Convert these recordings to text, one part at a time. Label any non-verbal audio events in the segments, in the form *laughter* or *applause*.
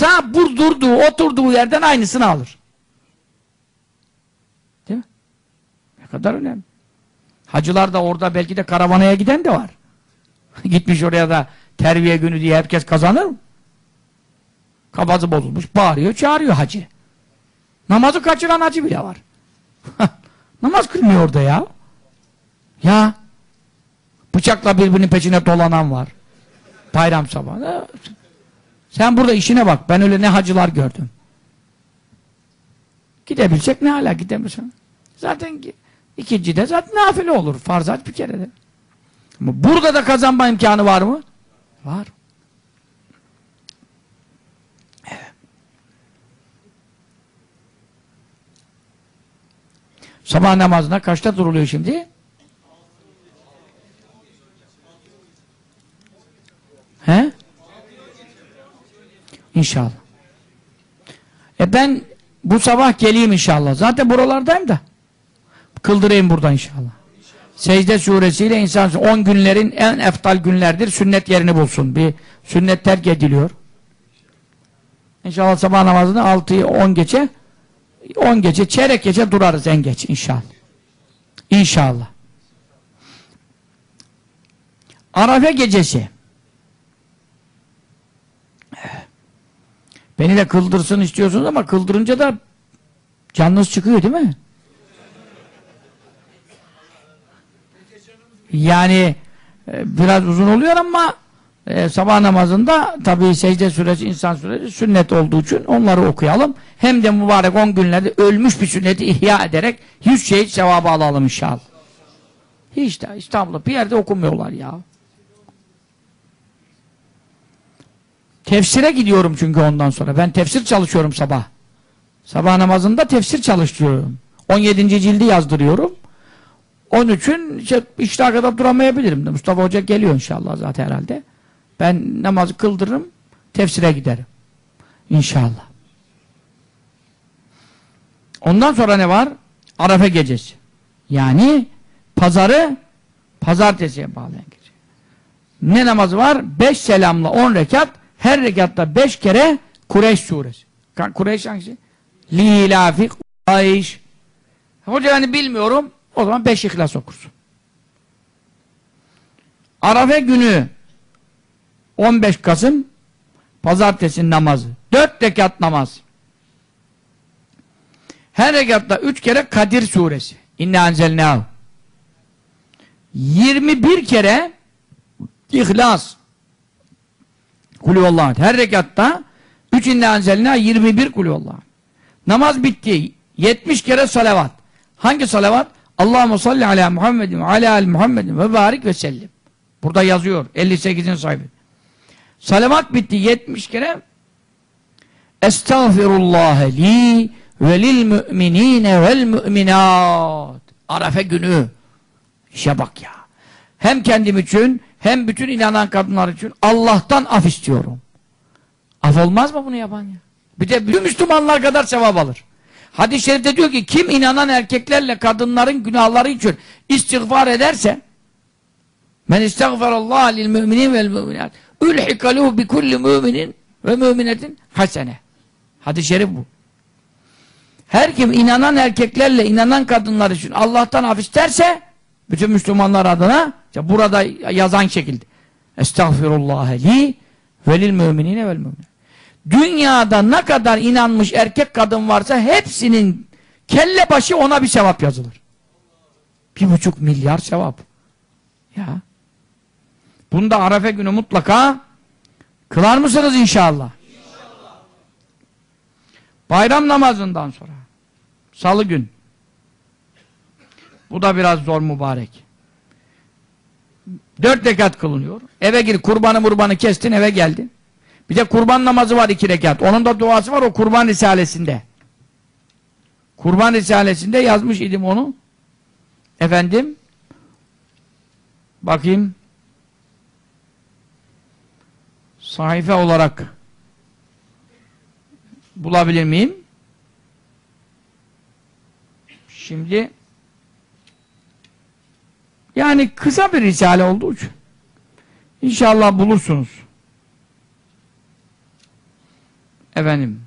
kalksa durduğu, oturduğu yerden aynısını alır. Değil mi? Ne kadar önemli. Hacılar da orada belki de karavanaya giden de var. *laughs* Gitmiş oraya da terbiye günü diye herkes kazanır mı? Kabazı bozulmuş, bağırıyor, çağırıyor hacı. Namazı kaçıran hacı bile var. *laughs* Namaz kılmıyor orada ya. Ya. Bıçakla birbirinin peşine dolanan var. Bayram sabahı. Sen burada işine bak. Ben öyle ne hacılar gördüm. Gidebilecek ne hala gidemiyorsan. Zaten ikinci de zaten nafile olur. Farz bir kere de. Ama burada da kazanma imkanı var mı? Var. Evet. Sabah namazına kaçta duruluyor şimdi? He? İnşallah. E ben bu sabah geleyim inşallah. Zaten buralardayım da. Kıldırayım burada inşallah. Secde suresiyle insan 10 günlerin en eftal günlerdir. Sünnet yerini bulsun. Bir sünnet terk ediliyor. İnşallah sabah namazını 6'yı 10 geçe 10 gece, çeyrek gece durarız en geç inşallah. İnşallah. Arafe gecesi. Beni de kıldırsın istiyorsunuz ama kıldırınca da canınız çıkıyor değil mi? Yani e, biraz uzun oluyor ama e, sabah namazında tabii secde süresi, insan süresi sünnet olduğu için onları okuyalım. Hem de mübarek on günlerde ölmüş bir sünneti ihya ederek yüz şehit sevabı alalım inşallah. Hiç de İstanbul'da bir yerde okumuyorlar ya. Tefsire gidiyorum çünkü ondan sonra. Ben tefsir çalışıyorum sabah. Sabah namazında tefsir çalışıyorum. 17. cildi yazdırıyorum. Onun için işte iştah kadar duramayabilirim. Mustafa Hoca geliyor inşallah zaten herhalde. Ben namazı kıldırırım, tefsire giderim. İnşallah. Ondan sonra ne var? Arafa gecesi. Yani pazarı pazartesiye bağlayan gece. Ne namazı var? Beş selamla on rekat, her rekatta beş kere Kureyş suresi. Kureyş hangisi? Lilafi Kureyş. Hoca yani bilmiyorum. O zaman beş ihlas okursun. Arafa günü 15 Kasım pazartesi namazı. 4 rekat namaz. Her rekatta 3 kere Kadir suresi. İnne enzelnâhu. 21 kere İhlas. Kulüvallahu. Her rekatta 3 inne enzelnâ 21 kulüvallahu. Namaz bitti. 70 kere salavat. Hangi salavat? Allahu salli ala Muhammedin ve ala al Muhammedin ve barik ve sellim. Burada yazıyor 58'in sahibi. Salavat bitti 70 kere. Estağfirullah li ve lil müminine vel müminat. Arafe günü. İşe bak ya. Hem kendim için hem bütün inanan kadınlar için Allah'tan af istiyorum. Af olmaz mı bunu yapan ya? Bir de bütün Müslümanlar kadar sevap alır. Hadis-i şerifte diyor ki kim inanan erkeklerle kadınların günahları için istiğfar ederse men istagfarallah lil müminin vel müminat ülhikaluhu bi kulli müminin ve müminetin hasene. Hadis-i şerif bu. Her kim inanan erkeklerle inanan kadınlar için Allah'tan af isterse bütün Müslümanlar adına işte burada yazan şekilde Estağfirullah li velil müminine vel müminat. Dünyada ne kadar inanmış erkek kadın varsa hepsinin kelle başı ona bir sevap yazılır. Bir buçuk milyar sevap. Ya. Bunda Arafe günü mutlaka kılar mısınız inşallah? İnşallah. Bayram namazından sonra. Salı gün. Bu da biraz zor mübarek. Dört rekat kılınıyor. Eve gir, kurbanı murbanı kestin, eve geldin. Bir de kurban namazı var iki rekat. Onun da duası var o kurban risalesinde. Kurban risalesinde yazmış idim onu. Efendim. Bakayım. Sahife olarak bulabilir miyim? Şimdi yani kısa bir risale olduğu için İnşallah bulursunuz. efendim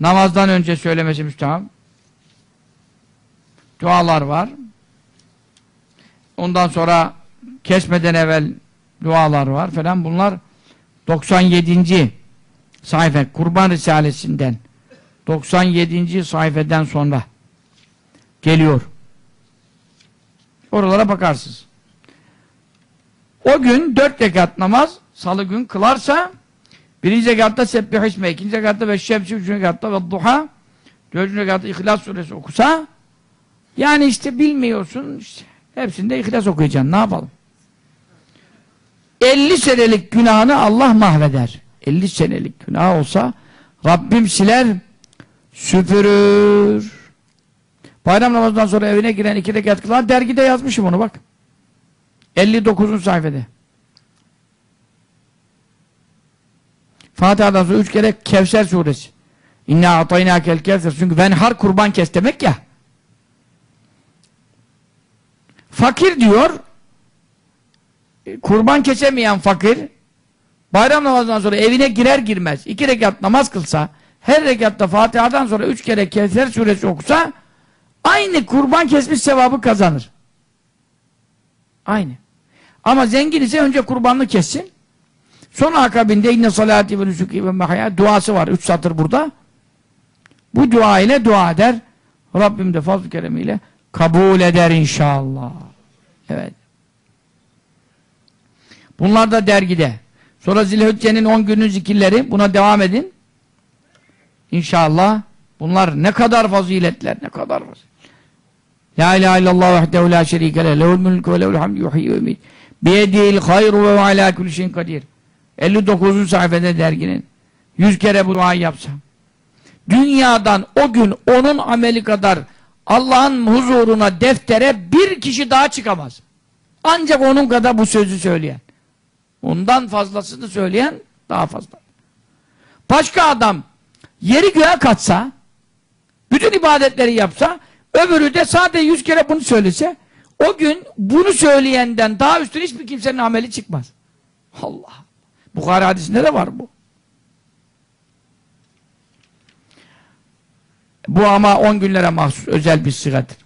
namazdan önce söylemesi müstahap. Dualar var. Ondan sonra kesmeden evvel dualar var falan. Bunlar 97. sayfa Kurban Risalesinden 97. sayfeden sonra geliyor. Oralara bakarsınız. O gün dört rekat namaz salı gün kılarsa birinci rekatta sebbih isme, ikinci rekatta ve şemsi, üçüncü rekatta ve duha dördüncü rekatta ihlas suresi okusa yani işte bilmiyorsun işte hepsinde ihlas okuyacaksın ne yapalım 50 senelik günahını Allah mahveder 50 senelik günah olsa Rabbim siler süpürür bayram namazından sonra evine giren iki rekat kılan dergide yazmışım onu bak 59. sayfada. Fatiha'dan sonra üç kere Kevser suresi. İnna ataynâkel kevser. Çünkü venhar kurban kes demek ya. Fakir diyor kurban kesemeyen fakir bayram namazından sonra evine girer girmez iki rekat namaz kılsa her rekatta Fatiha'dan sonra üç kere Kevser suresi okusa aynı kurban kesmiş sevabı kazanır. Aynı. Ama zengin ise önce kurbanını kessin. Sonra akabinde inne salati ve nusuki ve mahya duası var. Üç satır burada. Bu dua ile dua eder. Rabbim de fazl-ı keremiyle kabul eder inşallah. Evet. Bunlar da dergide. Sonra Zilhicce'nin 10 günün zikirleri. Buna devam edin. İnşallah. Bunlar ne kadar faziletler, ne kadar faziletler. La ilahe illallah vahdehu la şerike le lehul mülkü ve lehul hamd yuhyi ve ümit. Biyedil hayru ve ala kulli şeyin kadir. 59. sayfada derginin 100 kere bu duayı yapsam dünyadan o gün onun ameli kadar Allah'ın huzuruna deftere bir kişi daha çıkamaz. Ancak onun kadar bu sözü söyleyen. Ondan fazlasını söyleyen daha fazla. Başka adam yeri göğe katsa bütün ibadetleri yapsa öbürü de sadece yüz kere bunu söylese o gün bunu söyleyenden daha üstün hiçbir kimsenin ameli çıkmaz. Allah. Bukhari hadisinde de var bu. Bu ama on günlere mahsus özel bir sıgadır.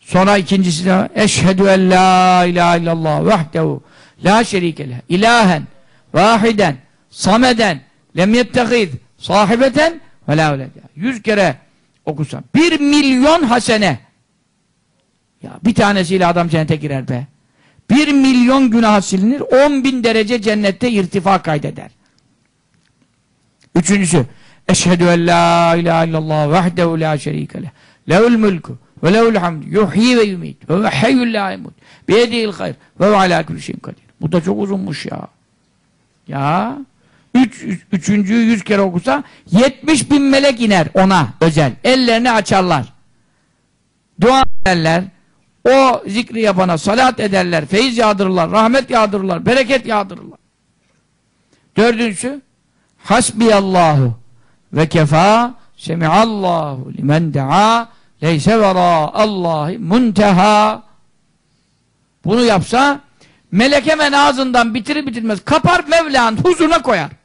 Sonra ikincisi de eşhedü en la ilahe illallah vahdehu la şerike leh ilahen vahiden sameden lem yettehiz sahibeten ve la Yüz kere okusan. Bir milyon hasene ya bir tanesiyle adam cennete girer be. Bir milyon günah silinir, on bin derece cennette irtifa kaydeder. Üçüncüsü, Eşhedü en la ilahe illallah vahdehu la şerike leh. Lehul mülkü ve lehul hamd. Yuhyi ve yumit. Ve ve hayyul la imut. Biyedihil hayr. Ve ve alâ şeyin kadir. Bu da çok uzunmuş ya. Ya. Üç, üç, üçüncüyü yüz kere okusa yetmiş bin melek iner ona özel. Ellerini açarlar. Dua ederler. O zikri yapana salat ederler, feyiz yağdırırlar, rahmet yağdırırlar, bereket yağdırırlar. Dördüncüsü Hasbiyallahu ve kefa semiallahu limen daa leyse vera Allahi munteha bunu yapsa melek hemen ağzından bitirir bitirmez kapar Mevla'nın huzuruna koyar.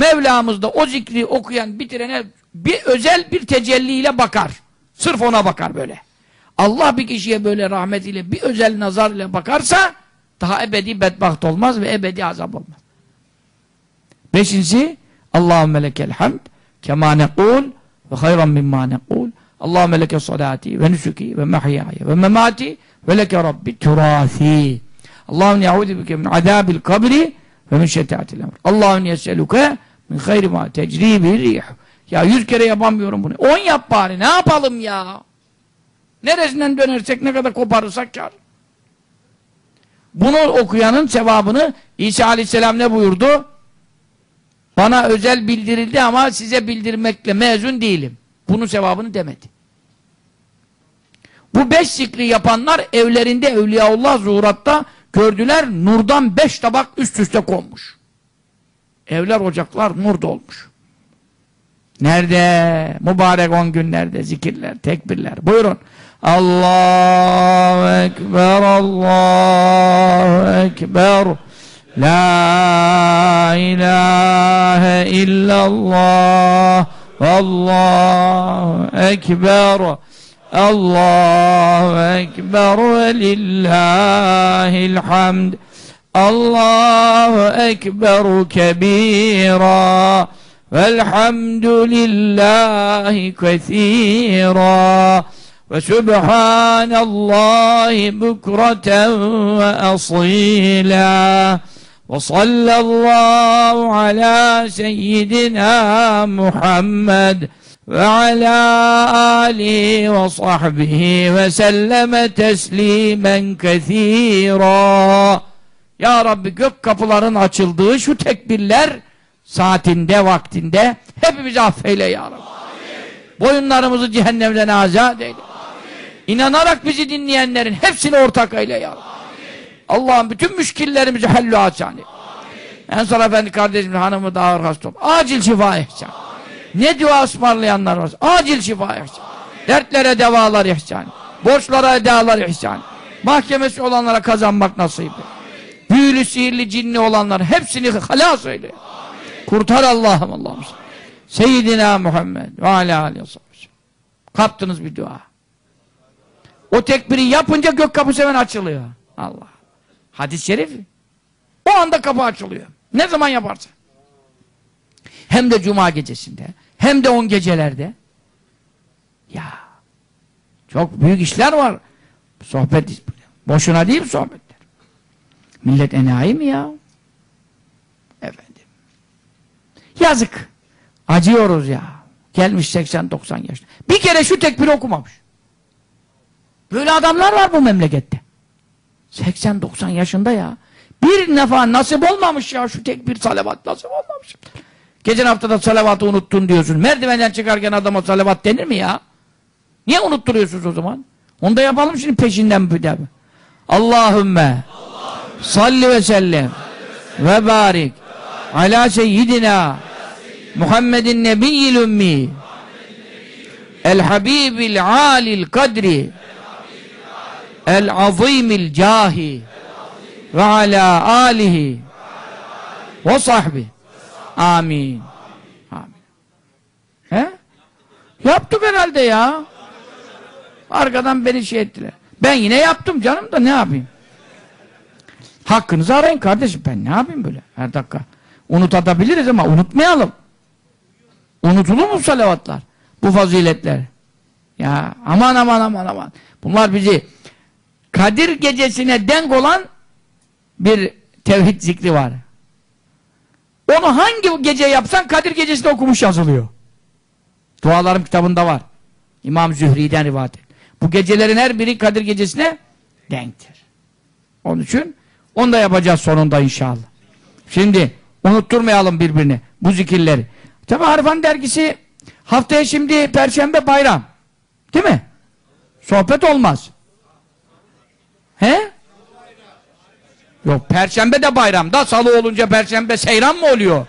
Mevlamız da o zikri okuyan bitirene bir özel bir tecelliyle bakar. Sırf ona bakar böyle. Allah bir kişiye böyle rahmetiyle bir özel nazar ile bakarsa daha ebedi bedbaht olmaz ve ebedi azap olmaz. Beşincisi Allahümme lekel hamd kema nekul ve hayran mimma nekul Allahümme leke salati ve nusuki ve mahyaya ve memati ve leke rabbi turasi Allahümme ya'udu bike min azabil kabri ve min şetaatil emr Allahümme yes'eluke min hayri ma tecri rih ya yüz kere yapamıyorum bunu on yap bari ne yapalım ya Neresinden dönersek ne kadar koparırsak kar. Bunu okuyanın sevabını İsa Aleyhisselam ne buyurdu? Bana özel bildirildi ama size bildirmekle mezun değilim. Bunun sevabını demedi. Bu beş zikri yapanlar evlerinde Evliyaullah zuhuratta gördüler nurdan beş tabak üst üste konmuş. Evler ocaklar nur dolmuş. Nerede? Mübarek on günlerde zikirler, tekbirler. Buyurun. Allahu Ekber, Allahu Ekber. La ilahe illallah Allahu Ekber Allahu Ekber ve lillahil hamd Allahu Ekber kebira والحمد لله كثيرا. وسبحان الله بكرة وأصيلا. وصلى الله على سيدنا محمد وعلى آله وصحبه وسلم تسليما كثيرا. Ya Rabbi gök kapıların açıldığı şu tekbirler saatinde, vaktinde hepimizi affeyle ya Rabbi. Boyunlarımızı cehennemden azat eyle. İnanarak bizi dinleyenlerin hepsini ortak eyle ya Rabbi. Allah'ım bütün müşkillerimizi hallü eyle. Ensar Efendi kardeşimiz hanımı da ağır hasta oldu. Acil şifa ihsan. Ne dua ısmarlayanlar var. Acil şifa ihsan. Dertlere devalar ihsan. Borçlara edalar ihsan. Mahkemesi olanlara kazanmak nasip. Büyülü, sihirli, cinli olanlar hepsini halas eyle. Kurtar Allah'ım Allah'ım. Seyyidina Muhammed ve alâ aleyhi Kaptınız bir dua. O tekbiri yapınca gök kapısı hemen açılıyor. Allah. Hadis-i şerif. O anda kapı açılıyor. Ne zaman yaparsa. Hem de cuma gecesinde. Hem de on gecelerde. Ya. Çok büyük işler var. Sohbet. Boşuna değil sohbetler. Millet enayi mi ya? Efendim. Yazık. Acıyoruz ya. Gelmiş 80-90 yaşında. Bir kere şu tekbiri okumamış. Böyle adamlar var bu memlekette. 80-90 yaşında ya. Bir defa nasip olmamış ya şu tekbir salavat nasip olmamış. Geçen haftada salavatı unuttun diyorsun. Merdivenden çıkarken adama salavat denir mi ya? Niye unutturuyorsunuz o zaman? Onu da yapalım şimdi peşinden bir daha. Allahümme salli ve sellem ve barik ala seyyidina Muhammedin nebiyyil ümmi el habibil alil kadri. El azimil cahi. Ve ala alihi ve sahbi amin. Amin. He? Yaptık herhalde ya. Arkadan beni şey ettiler. Ben yine yaptım canım da ne yapayım hakkınızı arayın kardeşim ben ne yapayım böyle her dakika unutabiliriz ama unutmayalım unutulur mu salavatlar bu faziletler ya aman aman aman aman bunlar bizi Kadir gecesine denk olan bir tevhid zikri var. Onu hangi gece yapsan Kadir gecesinde okumuş yazılıyor. Dualarım kitabında var. İmam Zühri'den rivayet et. Bu gecelerin her biri Kadir gecesine denktir. Onun için onu da yapacağız sonunda inşallah. Şimdi unutturmayalım birbirini bu zikirleri. Tabi Harfan dergisi haftaya şimdi Perşembe bayram. Değil mi? Sohbet olmaz. He? Yok perşembe de bayramda salı olunca perşembe seyran mı oluyor?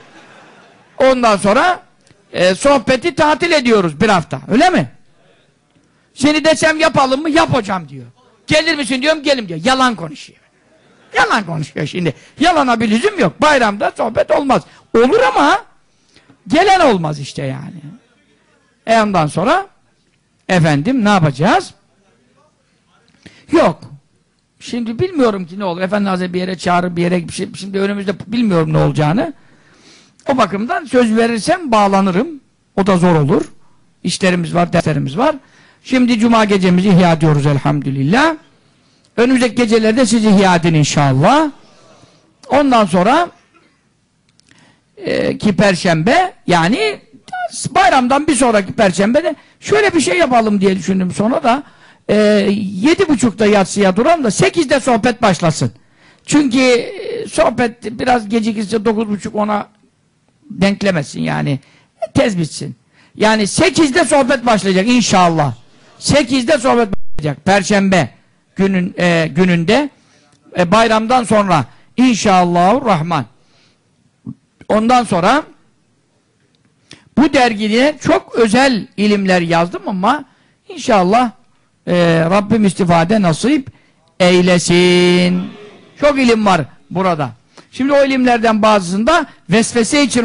Ondan sonra e, sohbeti tatil ediyoruz bir hafta. Öyle mi? Seni desem yapalım mı? Yap hocam diyor. Gelir misin diyorum gelim diyor. Yalan konuşuyor. Yalan konuşuyor şimdi. Yalana bir lüzum yok. Bayramda sohbet olmaz. Olur ama gelen olmaz işte yani. E ondan sonra efendim ne yapacağız? Yok. Şimdi bilmiyorum ki ne olur. Efendi Hazretleri bir yere çağırır bir yere şey. Şimdi önümüzde bilmiyorum ne olacağını. O bakımdan söz verirsem bağlanırım. O da zor olur. İşlerimiz var, derslerimiz var. Şimdi cuma gecemizi ihya ediyoruz elhamdülillah. Önümüzdeki gecelerde sizi ihya edin inşallah. Ondan sonra e, ki perşembe yani bayramdan bir sonraki perşembe de şöyle bir şey yapalım diye düşündüm sonra da e, yedi buçukta yatsıya duralım da sekizde sohbet başlasın. Çünkü e, sohbet biraz gecikirse dokuz buçuk ona denklemesin yani. Tez bitsin. Yani sekizde sohbet başlayacak inşallah. Sekizde sohbet başlayacak. Perşembe günün e, gününde e, bayramdan sonra inşallah Rahman. Ondan sonra bu dergiye çok özel ilimler yazdım ama inşallah e, Rabbim istifade nasip eylesin. Çok ilim var burada. Şimdi o ilimlerden bazısında vesvese için